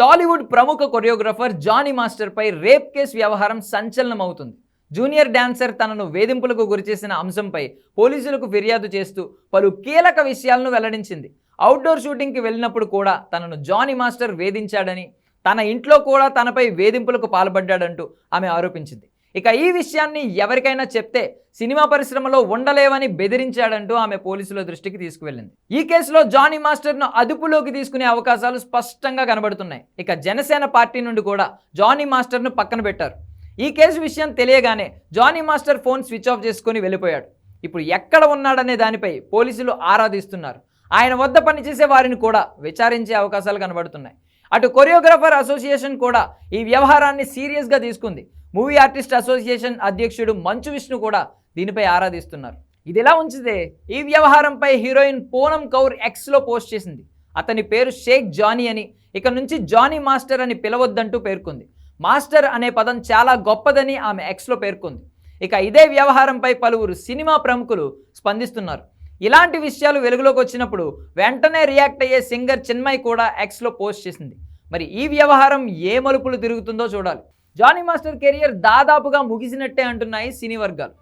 టాలీవుడ్ ప్రముఖ choreographer Johnny మాస్టర్పై rape case వ్యవహారం సంచలనమవుతుంది. జూనియర్ డాన్సర్ తనను వేధింపులకు గురిచేసిన అంశంపై పోలీసులకు ఫిర్యాదు చేస్తూ పలు కీలక విషయాలను వెల్లడించింది. అవుట్డోర్ షూటింగ్కి వెళ్ళినప్పుడు కూడా తనను జానీ మాస్టర్ వేధించాడని తన ఇంట్లో కూడా తనపై వేధింపులకు పాల్పడ్డాడంటూ ఆమె ఆరోపించింది. ఇక ఈ విషయాన్ని ఎవరికైనా చెప్తే సినిమా పరిశ్రమలో ఉండలేవని బెదిరించాడంటూ ఆమె పోలీసుల దృష్టికి తీసుకువెళ్ళింది. ఈ కేసులో జానీ మాస్టర్ను అదుపులోకి తీసుకునే అవకాశాలు స్పష్టంగా కనబడుతున్నాయి. ఇక జనసేన పార్టీ నుండి కూడా జానీ మాస్టర్ను పక్కన పెట్టారు. ఈ కేసు విషయం తెలియగానే Johnny master phone switch off చేసుకుని వెళ్ళిపోయాడు. ఇప్పుడు ఎక్కడ ఉన్నాడనే దానిపై పోలీసులు ఆరాధిస్తున్నారు. ఆయన వద్ద పనిచేసే వారిని కూడా విచారించే అవకాశాలు కనబడుతున్నాయి. అటు కొరియోగ్రాఫర్ అసోసియేషన్ కూడా ఈ వ్యవహారాన్ని సీరియస్గా తీసుకుంది. మూవీ ఆర్టిస్ట్ అసోసియేషన్ అధ్యక్షుడు మంచు విష్ణు కూడా దీనిపై ఆరాధిస్తున్నారు. ఇదిలా ఉంచితే ఈ వ్యవహారంపై హీరోయిన్ పూనం కౌర్ ఎక్స్లో పోస్ట్ చేసింది. అతని పేరు షేక్ జానీ అని. ఇక నుంచి జానీ మాస్టర్ అని పిలవద్దంటూ పేర్కొంది. మాస్టర్ అనే పదం చాలా గొప్పదని ఆమె ఎక్స్లో పేర్కొంది. ఇక ఇదే వ్యవహారంపై పలువురు సినిమా ప్రముఖులు స్పందిస్తున్నారు. ఇలాంటి విషయాలు వెలుగులోకి వచ్చినప్పుడు వెంటనే రియాక్ట్ అయ్యే సింగర్ చిన్మయ్ కూడా ఎక్స్లో పోస్ట్ చేసింది. మరి ఈ వ్యవహారం ఏ మలుపులు తిరుగుతుందో చూడాలి. జానీ మాస్టర్ కెరియర్ దాదాపుగా ముగిసినట్టే అంటున్నాయి సినీ వర్గాలు.